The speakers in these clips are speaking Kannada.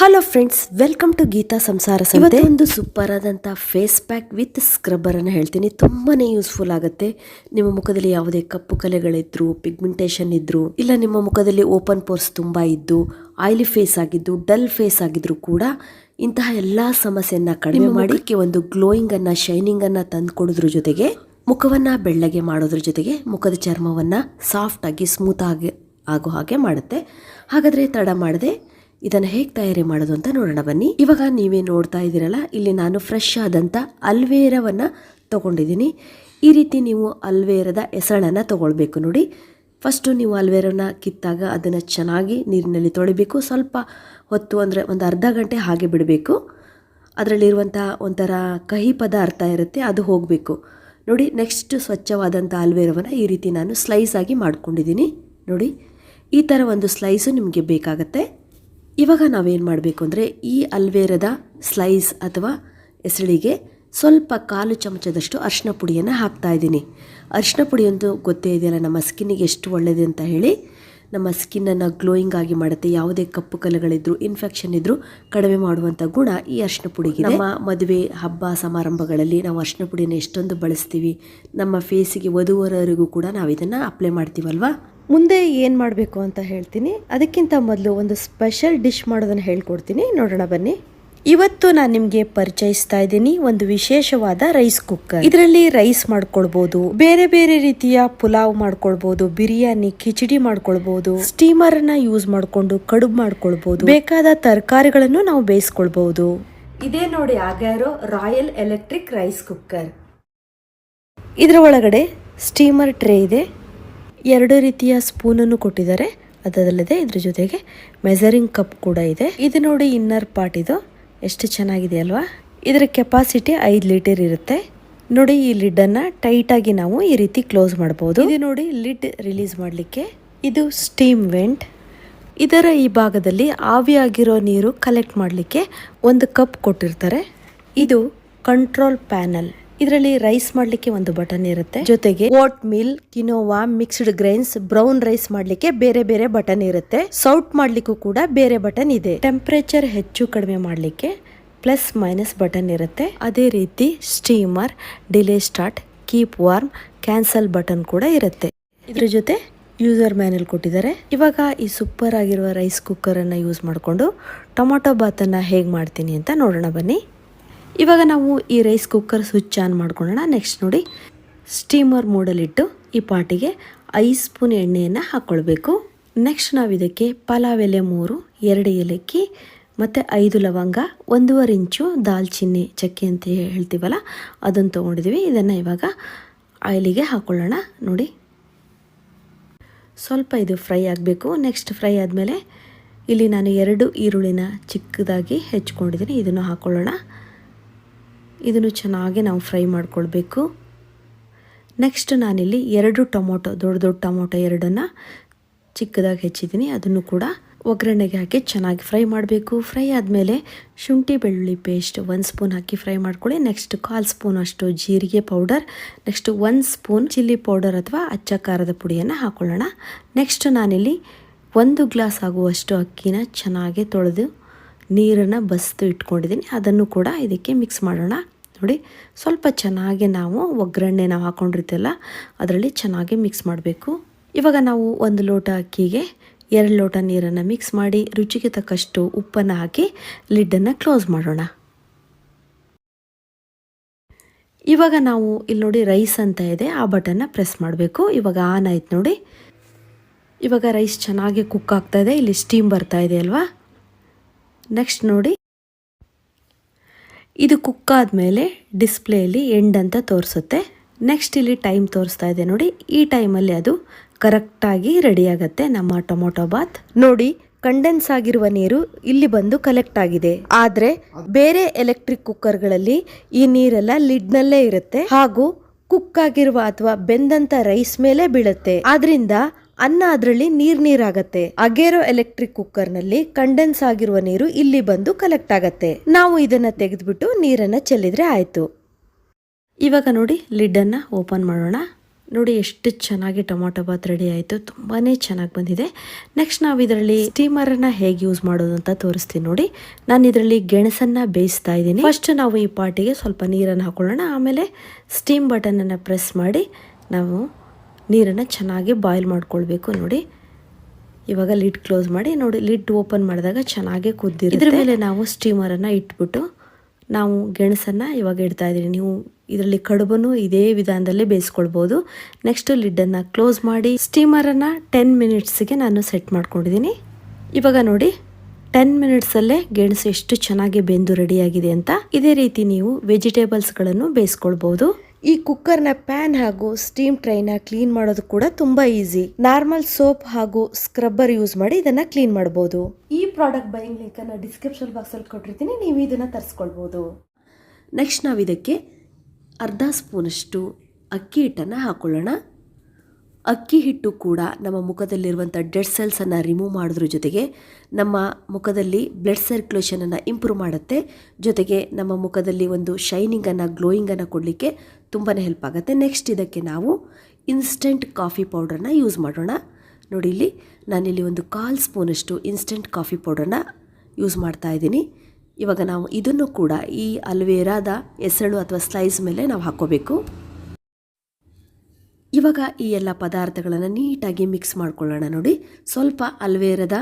Hello friends welcome to Geetha Samsara Sante ಒಂದು ಸೂಪರ್ ಆದಂಥ ಫೇಸ್ ಪ್ಯಾಕ್ ವಿತ್ ಸ್ಕ್ರಬ್ಬರ್ ಅನ್ನು ಹೇಳ್ತೀನಿ. ತುಂಬಾ ಯೂಸ್ಫುಲ್ ಆಗುತ್ತೆ. ನಿಮ್ಮ ಮುಖದಲ್ಲಿ ಯಾವುದೇ ಕಪ್ಪು ಕಲೆಗಳಿದ್ರು ಪಿಗ್ಮೆಂಟೇಷನ್ ಇದ್ರು ಇಲ್ಲ ನಿಮ್ಮ ಮುಖದಲ್ಲಿ ಓಪನ್ ಪೋರ್ಸ್ ತುಂಬಾ ಇದ್ದು ಆಯಿಲಿ ಫೇಸ್ ಆಗಿದ್ದು ಡಲ್ ಫೇಸ್ ಆಗಿದ್ರು ಕೂಡ ಇಂತಹ ಎಲ್ಲಾ ಸಮಸ್ಯೆಯನ್ನು ಕಡಿಮೆ ಮಾಡಿಕ್ಕೆ ಒಂದು ಗ್ಲೋಯಿಂಗ್ ಶೈನಿಂಗನ್ನು ಶೈನಿಂಗ್ ಅನ್ನ ತಂದು ಕೊಡೋದ್ರ ಜೊತೆಗೆ ಮುಖವನ್ನ ಬೆಳ್ಳಗೆ ಮಾಡೋದ್ರ ಜೊತೆಗೆ ಮುಖದ ಚರ್ಮವನ್ನ ಸಾಫ್ಟ್ ಆಗಿ ಸ್ಮೂತ್ ಆಗಿ ಆಗೋ ಹಾಗೆ ಮಾಡುತ್ತೆ. ಹಾಗಾದ್ರೆ ತಡ ಮಾಡದೆ ಇದನ್ನು ಹೇಗೆ ತಯಾರಿ ಮಾಡೋದು ಅಂತ ನೋಡೋಣ ಬನ್ನಿ. ಇವಾಗ ನೀವೇ ನೋಡ್ತಾ ಇದ್ದೀರಲ್ಲ, ಇಲ್ಲಿ ನಾನು ಫ್ರೆಶ್ ಆದಂಥ ಅಲ್ವೇರವನ್ನು ತಗೊಂಡಿದ್ದೀನಿ. ಈ ರೀತಿ ನೀವು ಅಲ್ವೇರದ ಎಸಳನ್ನು ತಗೊಳ್ಬೇಕು ನೋಡಿ. ಫಸ್ಟು ನೀವು ಅಲ್ವೇರನ ಕಿತ್ತಾಗ ಅದನ್ನು ಚೆನ್ನಾಗಿ ನೀರಿನಲ್ಲಿ ತೊಳಿಬೇಕು. ಸ್ವಲ್ಪ ಹೊತ್ತು ಅಂದರೆ ಒಂದು ಅರ್ಧ ಗಂಟೆ ಹಾಗೆ ಬಿಡಬೇಕು. ಅದರಲ್ಲಿರುವಂಥ ಒಂಥರ ಕಹಿ ಪದಾರ್ಥ ಇರುತ್ತೆ, ಅದು ಹೋಗಬೇಕು. ನೋಡಿ ನೆಕ್ಸ್ಟ್ ಸ್ವಚ್ಛವಾದಂಥ ಅಲ್ವೇರವನ್ನು ಈ ರೀತಿ ನಾನು ಸ್ಲೈಸ್ ಆಗಿ ಮಾಡ್ಕೊಂಡಿದ್ದೀನಿ. ನೋಡಿ, ಈ ಥರ ಒಂದು ಸ್ಲೈಸು ನಿಮಗೆ ಬೇಕಾಗತ್ತೆ. ಇವಾಗ ನಾವೇನು ಮಾಡಬೇಕು ಅಂದರೆ ಈ ಅಲ್ವೇರದ ಸ್ಲೈಸ್ ಅಥವಾ ಎಸಳಿಗೆ ಸ್ವಲ್ಪ ಕಾಲು ಚಮಚದಷ್ಟು ಅರಿಶಿನ ಪುಡಿಯನ್ನು ಹಾಕ್ತಾ ಇದ್ದೀನಿ. ಅರಿಶಿನ ಪುಡಿ ಅಂತೂ ಗೊತ್ತೇ ಇದೆಯಲ್ಲ, ನಮ್ಮ ಸ್ಕಿನ್ನಿಗೆ ಎಷ್ಟು ಒಳ್ಳೆಯದು ಅಂತ ಹೇಳಿ. ನಮ್ಮ ಸ್ಕಿನ್ನನ್ನು ಗ್ಲೋಯಿಂಗ್ ಆಗಿ ಮಾಡುತ್ತೆ. ಯಾವುದೇ ಕಪ್ಪು ಕಲೆಗಳಿದ್ರು ಇನ್ಫೆಕ್ಷನ್ ಇದ್ದರೂ ಕಡಿಮೆ ಮಾಡುವಂಥ ಗುಣ ಈ ಅರಿಶಿನ ಪುಡಿಗೆ ನಮ್ಮ ಮದುವೆ ಹಬ್ಬ ಸಮಾರಂಭಗಳಲ್ಲಿ ನಾವು ಅರಿಶಿನ ಪುಡಿನ ಎಷ್ಟೊಂದು ಬಳಸ್ತೀವಿ, ನಮ್ಮ ಫೇಸಿಗೆ ವಧುವರರಿಗೂ ಕೂಡ ನಾವು ಇದನ್ನು ಅಪ್ಲೈ ಮಾಡ್ತೀವಲ್ವಾ? ಮುಂದೆ ಏನು ಮಾಡಬೇಕು ಅಂತ ಹೇಳ್ತೀನಿ. ಅದಕ್ಕಿಂತ ಮೊದಲು ಒಂದು ಸ್ಪೆಷಲ್ ಡಿಶ್ ಮಾಡೋದನ್ನು ಹೇಳ್ಕೊಡ್ತೀನಿ. ನೋಡೋಣ ಬನ್ನಿ. ಇವತ್ತು ನಾನು ನಿಮಗೆ ಪರಿಚಯಿಸ್ತಾ ಇದ್ದೀನಿ ಒಂದು ವಿಶೇಷವಾದ ರೈಸ್ ಕುಕ್ಕರ್ ಇದರಲ್ಲಿ ರೈಸ್ ಮಾಡ್ಕೊಳ್ಬಹುದು ಬೇರೆ ಬೇರೆ ರೀತಿಯ ಪುಲಾವ್ ಮಾಡ್ಕೊಳ್ಬಹುದು ಬಿರಿಯಾನಿ, ಕಿಚಡಿ ಮಾಡ್ಕೊಳ್ಬಹುದು ಸ್ಟೀಮರ್ನ ಯೂಸ್ ಮಾಡಿಕೊಂಡು ಕಡುಬು ಮಾಡ್ಕೊಳ್ಬಹುದು ಬೇಕಾದ ತರಕಾರಿಗಳನ್ನು ನಾವು ಬೇಯಿಸ್ಕೊಳ್ಬಹುದು ಇದೇ ನೋಡಿ Agaro royal electric rice cooker ಇದರ ಒಳಗಡೆ ಸ್ಟೀಮರ್ ಟ್ರೇ ಇದೆ. ಎರಡು ರೀತಿಯ ಸ್ಪೂನನ್ನು ಕೊಟ್ಟಿದ್ದಾರೆ. ಅದಲ್ಲದೆ ಇದ್ರ ಜೊತೆಗೆ ಮೆಸರಿಂಗ್ ಕಪ್ ಕೂಡ ಇದೆ. ಇದು ನೋಡಿ ಇನ್ನರ್ ಪಾರ್ಟ್ ಇದು. ಎಷ್ಟು ಚೆನ್ನಾಗಿದೆ ಅಲ್ವಾ? ಇದರ ಕೆಪಾಸಿಟಿ ಐದು ಲೀಟರ್ ಇರುತ್ತೆ. ನೋಡಿ ಈ ಲಿಡ್ ಟೈಟಾಗಿ ನಾವು ಈ ರೀತಿ ಕ್ಲೋಸ್ ಮಾಡಬಹುದು. ಇದು ನೋಡಿ ಲಿಡ್ ರಿಲೀಸ್ ಮಾಡಲಿಕ್ಕೆ ಇದು ಸ್ಟೀಮ್ ವೆಂಟ್ ಇದರ ಈ ಭಾಗದಲ್ಲಿ ಆವಿಯಾಗಿರೋ ನೀರು ಕಲೆಕ್ಟ್ ಮಾಡಲಿಕ್ಕೆ ಒಂದು ಕಪ್ ಕೊಟ್ಟಿರ್ತಾರೆ. ಇದು ಕಂಟ್ರೋಲ್ ಪ್ಯಾನಲ್ ಇದರಲ್ಲಿ ರೈಸ್ ಮಾಡ್ಲಿಕ್ಕೆ ಒಂದು ಬಟನ್ ಇರುತ್ತೆ. ಜೊತೆಗೆ oatmeal, quinoa, mixed grains, brown rice ಮಾಡ್ಲಿಕ್ಕೆ ಬೇರೆ ಬೇರೆ ಬಟನ್ ಇರುತ್ತೆ. ಸೌಟ್ ಮಾಡ್ಲಿಕ್ಕೂ ಕೂಡ ಬೇರೆ ಬಟನ್ ಇದೆ. ಟೆಂಪರೇಚರ್ ಹೆಚ್ಚು ಕಡಿಮೆ ಮಾಡ್ಲಿಕ್ಕೆ ಪ್ಲಸ್ ಮೈನಸ್ ಬಟನ್ ಇರುತ್ತೆ. ಅದೇ ರೀತಿ steamer, delay start, keep warm, cancel button ಕೂಡ ಇರುತ್ತೆ. ಇದ್ರ ಜೊತೆ ಯೂಸರ್ ಮ್ಯಾನಲ್ ಕೊಟ್ಟಿದ್ದಾರೆ. ಇವಾಗ ಈ ಸೂಪರ್ ಆಗಿರುವ ರೈಸ್ ಕುಕ್ಕರ್ ಅನ್ನ ಯೂಸ್ ಮಾಡಿಕೊಂಡು ಟೊಮೊಟೊ ಬಾತನ್ನು ಹೇಗೆ ಮಾಡ್ತೀನಿ ಅಂತ ನೋಡೋಣ ಬನ್ನಿ. ಇವಾಗ ನಾವು ಈ ರೈಸ್ ಕುಕ್ಕರ್ ಸ್ವಿಚ್ ಆನ್ ಮಾಡ್ಕೊಳ್ಳೋಣ. ನೆಕ್ಸ್ಟ್ ನೋಡಿ ಸ್ಟೀಮರ್ ಮೋಡಲ್ಲಿಟ್ಟು ಈ ಪಾಟಿಗೆ ಐದು ಸ್ಪೂನ್ ಎಣ್ಣೆಯನ್ನು ಹಾಕ್ಕೊಳ್ಬೇಕು ನೆಕ್ಸ್ಟ್ ನಾವು ಇದಕ್ಕೆ ಪಲಾವ್ ಎಲೆ ಮೂರು, ಎರಡು ಏಲಕ್ಕಿ, ಮತ್ತು ಐದು ಲವಂಗ, ಒಂದೂವರೆ ಇಂಚು ದಾಲ್ಚಿನ್ನಿ ಚಕ್ಕೆ ಅಂತ ಹೇಳ್ತೀವಲ್ಲ, ಅದನ್ನು ತೊಗೊಂಡಿದ್ದೀವಿ. ಇದನ್ನು ಇವಾಗ ಆಯಿಲಿಗೆ ಹಾಕ್ಕೊಳ್ಳೋಣ ನೋಡಿ, ಸ್ವಲ್ಪ ಇದು ಫ್ರೈ ಆಗಬೇಕು. ನೆಕ್ಸ್ಟ್ ಫ್ರೈ ಆದಮೇಲೆ ಇಲ್ಲಿ ನಾನು ಎರಡು ಈರುಳ್ಳಿನ ಚಿಕ್ಕದಾಗಿ ಹೆಚ್ಕೊಂಡಿದ್ದೀನಿ. ಇದನ್ನು ಹಾಕ್ಕೊಳ್ಳೋಣ ಇದನ್ನು ಚೆನ್ನಾಗಿ ನಾವು ಫ್ರೈ ಮಾಡಿಕೊಳ್ಬೇಕು. ನೆಕ್ಸ್ಟ್ ನಾನಿಲ್ಲಿ ಎರಡು ಟೊಮೊಟೊ, ದೊಡ್ಡ ದೊಡ್ಡ ಟೊಮೊಟೊ ಎರಡನ್ನು ಚಿಕ್ಕದಾಗಿ ಹೆಚ್ಚಿದ್ದೀನಿ. ಅದನ್ನು ಕೂಡ ಒಗ್ಗರಣೆಗೆ ಹಾಕಿ ಚೆನ್ನಾಗಿ ಫ್ರೈ ಮಾಡಬೇಕು. ಫ್ರೈ ಆದಮೇಲೆ ಶುಂಠಿ ಬೆಳ್ಳುಳ್ಳಿ ಪೇಸ್ಟ್ ಒಂದು ಸ್ಪೂನ್ ಹಾಕಿ ಫ್ರೈ ಮಾಡ್ಕೊಳ್ಳಿ. ನೆಕ್ಸ್ಟ್ ಕಾಲು ಸ್ಪೂನ್ ಅಷ್ಟು ಜೀರಿಗೆ ಪೌಡರ್ ನೆಕ್ಸ್ಟ್ ಒಂದು ಸ್ಪೂನ್ ಚಿಲ್ಲಿ ಪೌಡರ್ ಅಥವಾ ಅಚ್ಚ ಖಾರದ ಪುಡಿಯನ್ನು ಹಾಕ್ಕೊಳ್ಳೋಣ ನೆಕ್ಸ್ಟ್ ನಾನಿಲ್ಲಿ ಒಂದು ಗ್ಲಾಸ್ ಆಗುವಷ್ಟು ಅಕ್ಕಿನ ಚೆನ್ನಾಗಿ ತೊಳೆದು ನೀರನ್ನು ಬಸ್ತು ಇಟ್ಕೊಂಡಿದ್ದೀನಿ. ಅದನ್ನು ಕೂಡ ಇದಕ್ಕೆ ಮಿಕ್ಸ್ ಮಾಡೋಣ. ನೋಡಿ, ಸ್ವಲ್ಪ ಚೆನ್ನಾಗಿ ನಾವು ಒಗ್ಗರಣೆ ನಾವು ಹಾಕ್ಕೊಂಡಿರ್ತೀವಲ್ಲ ಅದರಲ್ಲಿ ಚೆನ್ನಾಗಿ ಮಿಕ್ಸ್ ಮಾಡಬೇಕು. ಇವಾಗ ನಾವು ಒಂದು ಲೋಟ ಅಕ್ಕಿಗೆ ಎರಡು ಲೋಟ ನೀರನ್ನು ಮಿಕ್ಸ್ ಮಾಡಿ, ರುಚಿಗೆ ತಕ್ಕಷ್ಟು ಉಪ್ಪನ್ನು ಹಾಕಿ ಲಿಡ್ಡನ್ನು ಕ್ಲೋಸ್ ಮಾಡೋಣ. ಇವಾಗ ನಾವು ಇಲ್ಲಿ ನೋಡಿ ರೈಸ್ ಅಂತ ಇದೆ, ಆ ಬಟನ್ನ ಪ್ರೆಸ್ ಮಾಡಬೇಕು. ಇವಾಗ ಆನ್ ಆಯ್ತು ನೋಡಿ. ಇವಾಗ ರೈಸ್ ಚೆನ್ನಾಗಿ ಕುಕ್ ಆಗ್ತಾ ಇದೆ. ಇಲ್ಲಿ ಸ್ಟೀಮ್ ಬರ್ತಾ ಇದೆ ಅಲ್ವಾ? ನೆಕ್ಸ್ಟ್ ನೋಡಿ. ಇದು ಕುಕ್ ಆದಮೇಲೆ ಡಿಸ್ಪ್ಲೇಯಲ್ಲಿ ಎಂಡ್ ಅಂತ ತೋರಿಸುತ್ತೆ. ನೆಕ್ಸ್ಟ್ ಇಲ್ಲಿ ಟೈಮ್ ತೋರಿಸ್ತಾ ಇದೆ ನೋಡಿ. ಈ ಟೈಮಲ್ಲಿ ಅದು ಕರೆಕ್ಟಾಗಿ ರೆಡಿ ಆಗುತ್ತೆ ನಮ್ಮ ಟೊಮೊಟೊ ಬಾತ್. ನೋಡಿ, ಕಂಡೆನ್ಸ್ ಆಗಿರುವ ನೀರು ಇಲ್ಲಿ ಬಂದು ಕಲೆಕ್ಟ್ ಆಗಿದೆ. ಆದರೆ ಬೇರೆ ಎಲೆಕ್ಟ್ರಿಕ್ ಕುಕ್ಕರ್ಗಳಲ್ಲಿ ಈ ನೀರೆಲ್ಲ ಲಿಡ್ನಲ್ಲೇ ಇರುತ್ತೆ. ಹಾಗೂ ಕುಕ್ ಆಗಿರುವ ಅಥವಾ ಬೆಂದಂತ ರೈಸ್ ಮೇಲೆ ಬೀಳುತ್ತೆ. ಆದ್ರಿಂದ ಅನ್ನ ಅದರಲ್ಲಿ ನೀರ್ ನೀರಾಗತ್ತೆ. ಅಗೇರೋ ಎಲೆಕ್ಟ್ರಿಕ್ ಕುಕ್ಕರ್ನಲ್ಲಿ ಕಂಡೆನ್ಸ್ ಆಗಿರುವ ನೀರು ಇಲ್ಲಿ ಬಂದು ಕಲೆಕ್ಟ್ ಆಗತ್ತೆ. ನಾವು ಇದನ್ನ ತೆಗೆದ್ಬಿಟ್ಟು ನೀರನ್ನ ಚೆಲ್ಲಿದ್ರೆ ಆಯ್ತು. ಇವಾಗ ನೋಡಿ, ಲಿಡ್ ಅನ್ನ ಓಪನ್ ಮಾಡೋಣ. ನೋಡಿ ಎಷ್ಟು ಚೆನ್ನಾಗಿ ಟೊಮೊಟೊ ಬಾತ್ ರೆಡಿ ಆಯಿತು. ತುಂಬಾ ಚೆನ್ನಾಗಿ ಬಂದಿದೆ. ನೆಕ್ಸ್ಟ್ ನಾವು ಇದರಲ್ಲಿ ಸ್ಟೀಮರನ್ನು ಹೇಗೆ ಯೂಸ್ ಮಾಡೋದು ಅಂತ ತೋರಿಸ್ತೀನಿ ನೋಡಿ. ನಾನು ಇದರಲ್ಲಿ ಗೆಣಸನ್ನು ಬೇಯಿಸ್ತಾ ಇದ್ದೀನಿ. ಫಸ್ಟ್ ನಾವು ಈ ಪಾಟಿಗೆ ಸ್ವಲ್ಪ ನೀರನ್ನು ಹಾಕೊಳ್ಳೋಣ. ಆಮೇಲೆ ಸ್ಟೀಮ್ ಬಟನನ್ನು ಪ್ರೆಸ್ ಮಾಡಿ ನಾವು ನೀರನ್ನು ಚೆನ್ನಾಗಿ ಬಾಯ್ಲ್ ಮಾಡ್ಕೊಳ್ಬೇಕು ನೋಡಿ. ಇವಾಗ ಲಿಡ್ ಕ್ಲೋಸ್ ಮಾಡಿ ನೋಡಿ ಲಿಡ್ ಓಪನ್ ಮಾಡಿದಾಗ ಚೆನ್ನಾಗಿ ಕುದ್ದಿರುತ್ತೆ. ಇದ್ರ ಮೇಲೆ ನಾವು ಸ್ಟೀಮರನ್ನು ಇಟ್ಬಿಟ್ಟು ನಾವು ಗೆಣಸನ್ನು ಇವಾಗ ಇಡ್ತಾ ಇದ್ದೀನಿ ನೀವು ಇದರಲ್ಲಿ ಕಡುಬನ್ನು ಇದೇ ವಿಧಾನದಲ್ಲಿ ಬೇಯಿಸ್ಕೊಳ್ಬೋದು. ನೆಕ್ಸ್ಟ್ ಲಿಡ್ಡನ್ನು ಕ್ಲೋಸ್ ಮಾಡಿ ಸ್ಟೀಮರನ್ನು ಟೆನ್ ಮಿನಿಟ್ಸ್ಗೆ ನಾನು ಸೆಟ್ ಮಾಡ್ಕೊಂಡಿದ್ದೀನಿ. ಇವಾಗ ನೋಡಿ ಟೆನ್ ಮಿನಿಟ್ಸಲ್ಲೇ ಗೆಣಸು ಎಷ್ಟು ಚೆನ್ನಾಗಿ ಬೆಂದು ರೆಡಿಯಾಗಿದೆ ಅಂತ. ಇದೇ ರೀತಿ ನೀವು ವೆಜಿಟೇಬಲ್ಸ್ಗಳನ್ನು ಬೇಯಿಸ್ಕೊಳ್ಬೋದು. ಈ ಕುಕ್ಕರ್ನ ಪ್ಯಾನ್ ಹಾಗೂ ಸ್ಟೀಮ್ ಟ್ರೈನ ಕ್ಲೀನ್ ಮಾಡೋದು ಕೂಡ ತುಂಬಾ ಈಸಿ ನಾರ್ಮಲ್ ಸೋಪ್ ಹಾಗೂ ಸ್ಕ್ರಬ್ಬರ್ ಯೂಸ್ ಮಾಡಿ ಇದನ್ನ ಕ್ಲೀನ್ ಮಾಡಬಹುದು ಈ ಪ್ರಾಡಕ್ಟ್ ಬೈಯಿಂಗ್ ಲಿಂಕ್ ಅನ್ನ ಡಿಸ್ಕ್ರಿಪ್ಷನ್ ಬಾಕ್ಸ್ ಅಲ್ಲಿ ಕೊಟ್ಟಿರ್ತೀನಿ, ನೀವು ಇದನ್ನ ತರಿಸ್ಕೊಳ್ಬಹುದು ನೆಕ್ಸ್ಟ್ ನಾವು ಇದಕ್ಕೆ ಅರ್ಧ ಸ್ಪೂನಷ್ಟು ಅಕ್ಕಿ ಹಿಟ್ಟನ್ನು ಹಾಕೊಳ್ಳೋಣ. ಅಕ್ಕಿ ಹಿಟ್ಟು ಕೂಡ ನಮ್ಮ ಮುಖದಲ್ಲಿರುವಂಥ ಡೆಡ್ ಸೆಲ್ಸನ್ನು ರಿಮೂವ್ ಮಾಡೋದ್ರ ಜೊತೆಗೆ ನಮ್ಮ ಮುಖದಲ್ಲಿ ಬ್ಲಡ್ ಸರ್ಕ್ಯುಲೇಷನನ್ನು ಇಂಪ್ರೂವ್ ಮಾಡುತ್ತೆ. ಜೊತೆಗೆ ನಮ್ಮ ಮುಖದಲ್ಲಿ ಒಂದು ಶೈನಿಂಗನ್ನು ಗ್ಲೋಯಿಂಗನ್ನು ಕೊಡಲಿಕ್ಕೆ ತುಂಬಾ ಹೆಲ್ಪ್ ಆಗುತ್ತೆ. ನೆಕ್ಸ್ಟ್ ಇದಕ್ಕೆ ನಾವು ಇನ್ಸ್ಟೆಂಟ್ ಕಾಫಿ ಪೌಡ್ರನ್ನ ಯೂಸ್ ಮಾಡೋಣ. ನೋಡಿ ಇಲ್ಲಿ ನಾನಿಲ್ಲಿ ಒಂದು ಕಾಲ್ ಸ್ಪೂನಷ್ಟು ಇನ್ಸ್ಟೆಂಟ್ ಕಾಫಿ ಪೌಡ್ರನ್ನ ಯೂಸ್ ಮಾಡ್ತಾ ಇದ್ದೀನಿ. ಇವಾಗ ನಾವು ಇದನ್ನು ಕೂಡ ಈ ಅಲ್ವೇರಾದ ಎಸಳು ಅಥವಾ ಸ್ಲೈಸ್ ಮೇಲೆ ನಾವು ಹಾಕ್ಕೋಬೇಕು. ಇವಾಗ ಈ ಎಲ್ಲ ಪದಾರ್ಥಗಳನ್ನು ನೀಟಾಗಿ ಮಿಕ್ಸ್ ಮಾಡ್ಕೊಳ್ಳೋಣ ನೋಡಿ. ಸ್ವಲ್ಪ ಅಲ್ವೇರದ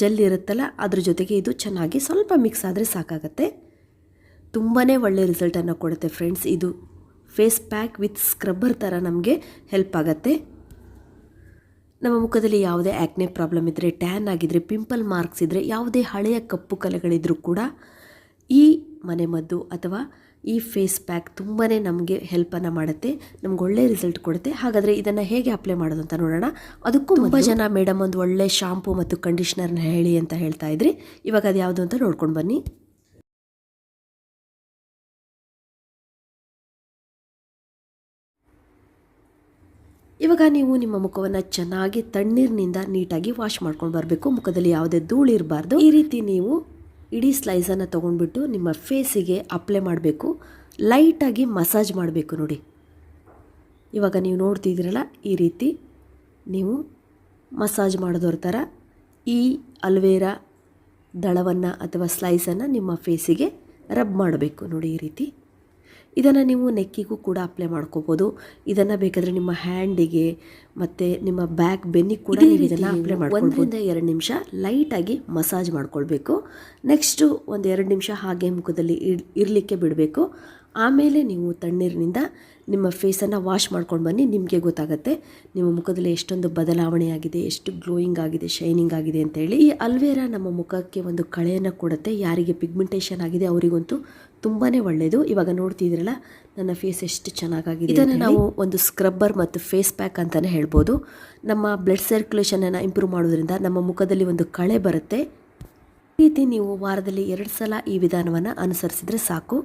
ಜೆಲ್ ಇರುತ್ತಲ್ಲ, ಅದ್ರ ಜೊತೆಗೆ ಇದು ಚೆನ್ನಾಗಿ ಸ್ವಲ್ಪ ಮಿಕ್ಸ್ ಆದರೆ ಸಾಕಾಗತ್ತೆ. ತುಂಬಾ ಒಳ್ಳೆ ರಿಸಲ್ಟನ್ನು ಕೊಡುತ್ತೆ ಫ್ರೆಂಡ್ಸ್ ಇದು ಫೇಸ್ ಪ್ಯಾಕ್ ವಿತ್ ಸ್ಕ್ರಬ್ಬರ್ ಥರ ನಮಗೆ ಹೆಲ್ಪ್ ಆಗುತ್ತೆ. ನಮ್ಮ ಮುಖದಲ್ಲಿ ಯಾವುದೇ ಆ್ಯಕ್ನೆ ಪ್ರಾಬ್ಲಮ್ ಇದ್ದರೆ ಟ್ಯಾನ್ ಆಗಿದ್ದರೆ ಪಿಂಪಲ್ ಮಾರ್ಕ್ಸ್ ಇದ್ದರೆ ಯಾವುದೇ ಹಳೆಯ ಕಪ್ಪು ಕಲೆಗಳಿದ್ರೂ ಕೂಡ ಈ ಮನೆಮದ್ದು ಅಥವಾ ಈ ಫೇಸ್ ಪ್ಯಾಕ್ ತುಂಬಾ ನಮಗೆ ಹೆಲ್ಪನ್ನು ಮಾಡುತ್ತೆ ನಮ್ಗೆ ಒಳ್ಳೆ ರಿಸಲ್ಟ್ ಕೊಡುತ್ತೆ. ಹಾಗಾದರೆ ಇದನ್ನು ಹೇಗೆ ಅಪ್ಲೈ ಮಾಡೋದು ಅಂತ ನೋಡೋಣ. ಅದಕ್ಕೂ ತುಂಬ ಜನ ಮೇಡಮ್ ಒಂದು ಒಳ್ಳೆ ಶಾಂಪು ಮತ್ತು ಕಂಡೀಷ್ನರ್ನ ಹೇಳಿ ಅಂತ ಹೇಳ್ತಾ ಇದ್ರಿ. ಇವಾಗ ಅದು ಯಾವುದು ಅಂತ ನೋಡ್ಕೊಂಡು ಬನ್ನಿ. ಇವಾಗ ನೀವು ನಿಮ್ಮ ಮುಖವನ್ನು ಚೆನ್ನಾಗಿ ತಣ್ಣೀರಿನಿಂದ ನೀಟಾಗಿ ವಾಶ್ ಮಾಡ್ಕೊಂಡು ಬರಬೇಕು. ಮುಖದಲ್ಲಿ ಯಾವುದೇ ಧೂಳು ಇರಬಾರ್ದು ಈ ರೀತಿ ನೀವು ಇಡೀ ಸ್ಲೈಸನ್ನು ತೊಗೊಂಡ್ಬಿಟ್ಟು ನಿಮ್ಮ ಫೇಸಿಗೆ ಅಪ್ಲೈ ಮಾಡಬೇಕು. ಲೈಟಾಗಿ ಮಸಾಜ್ ಮಾಡಬೇಕು ನೋಡಿ. ಇವಾಗ ನೀವು ನೋಡ್ತಿದ್ದೀರಲ್ಲ, ಈ ರೀತಿ ನೀವು ಮಸಾಜ್ ಮಾಡಿದವ್ರ ಥರ ಈ ಅಲ್ವೇರಾ ದಳವನ್ನು ಅಥವಾ ಸ್ಲೈಸನ್ನು ನಿಮ್ಮ ಫೇಸಿಗೆ ರಬ್ ಮಾಡಬೇಕು ನೋಡಿ ಈ ರೀತಿ. ಇದನ್ನು ನೀವು ನೆಕ್ಕಿಗೂ ಕೂಡ ಅಪ್ಲೈ ಮಾಡ್ಕೋಬೋದು. ಇದನ್ನು ಬೇಕಾದರೆ ನಿಮ್ಮ ಹ್ಯಾಂಡಿಗೆ ಮತ್ತು ನಿಮ್ಮ ಬ್ಯಾಕ್ ಬೆನ್ನಿಗೆ ಕೂಡ ನೀವು ಇದನ್ನು ಅಪ್ಲೈ ಒಂದರಿಂದ ಎರಡು ನಿಮಿಷ ಲೈಟಾಗಿ ಮಸಾಜ್ ಮಾಡ್ಕೊಳ್ಬೇಕು. ನೆಕ್ಸ್ಟು ಒಂದು ಎರಡು ನಿಮಿಷ ಹಾಗೆ ಮುಖದಲ್ಲಿ ಇರಲಿಕ್ಕೆ ಬಿಡಬೇಕು. ಆಮೇಲೆ ನೀವು ತಣ್ಣೀರಿನಿಂದ ನಿಮ್ಮ ಫೇಸನ್ನು ವಾಶ್ ಮಾಡ್ಕೊಂಡು ಬನ್ನಿ ನಿಮಗೆ ಗೊತ್ತಾಗುತ್ತೆ ನಿಮ್ಮ ಮುಖದಲ್ಲಿ ಎಷ್ಟೊಂದು ಬದಲಾವಣೆ ಆಗಿದೆ ಎಷ್ಟು ಗ್ಲೋಯಿಂಗ್ ಆಗಿದೆ ಶೈನಿಂಗ್ ಆಗಿದೆ ಅಂತೇಳಿ ಈ ಅಲ್ವೇರಾ ನಮ್ಮ ಮುಖಕ್ಕೆ ಒಂದು ಕಳೆಯನ್ನು ಕೊಡುತ್ತೆ. ಯಾರಿಗೆ ಪಿಗ್ಮೆಂಟೇಷನ್ ಆಗಿದೆ ಅವರಿಗಂತೂ ತುಂಬಾ ಒಳ್ಳೆಯದು ಇವಾಗ ನೋಡ್ತಿದ್ರಲ್ಲ ನನ್ನ ಫೇಸ್ ಎಷ್ಟು ಚೆನ್ನಾಗಾಗಿದೆ ಇದನ್ನು ನಾವು ಒಂದು ಸ್ಕ್ರಬ್ಬರ್ ಮತ್ತು ಫೇಸ್ ಪ್ಯಾಕ್ ಅಂತಲೇ ಹೇಳ್ಬೋದು. ನಮ್ಮ ಬ್ಲಡ್ ಸರ್ಕ್ಯುಲೇಷನನ್ನು ಇಂಪ್ರೂವ್ ಮಾಡೋದ್ರಿಂದ ನಮ್ಮ ಮುಖದಲ್ಲಿ ಒಂದು ಕಳೆ ಬರುತ್ತೆ. ಈ ರೀತಿ ನೀವು ವಾರದಲ್ಲಿ ಎರಡು ಸಲ ಈ ವಿಧಾನವನ್ನು ಅನುಸರಿಸಿದ್ರೆ ಸಾಕು.